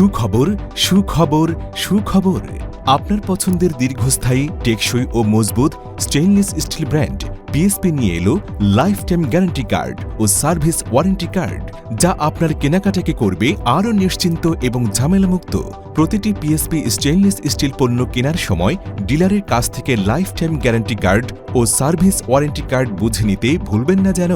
সুখবর সুখবর সুখবর। আপনার পছন্দের দীর্ঘস্থায়ী টেকসই ও মজবুত স্টেইনলেস স্টিল ব্র্যান্ড পিএসপি নিয়ে এলো লাইফ টাইম গ্যারান্টি কার্ড ও সার্ভিস ওয়ারেন্টি কার্ড যা আপনার কেনাকাটাকে করবে আরও নিশ্চিন্ত এবং ঝামেলামুক্ত। প্রতিটি পিএসপি স্টেইনলেস স্টিল পণ্য কেনার সময় ডিলারের কাছ থেকে লাইফ টাইম গ্যারান্টি কার্ড ও সার্ভিস ওয়ারেন্টি কার্ড বুঝে নিতে ভুলবেন না যেন।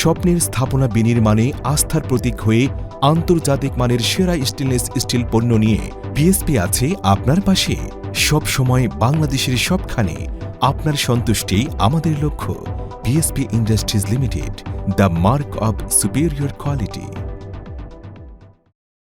স্বপ্নের স্থাপনা বিনির্মাণে আস্থার প্রতীক হয়ে আন্তর্জাতিক মানের সেরা স্টেনলেস স্টিল পণ্য নিয়ে পিএসপি আছে আপনার পাশে। সব সময় বাংলাদেশের সবখানে আপনার সন্তুষ্টি আমাদের লক্ষ্য। BSP industries limited the mark of superior quality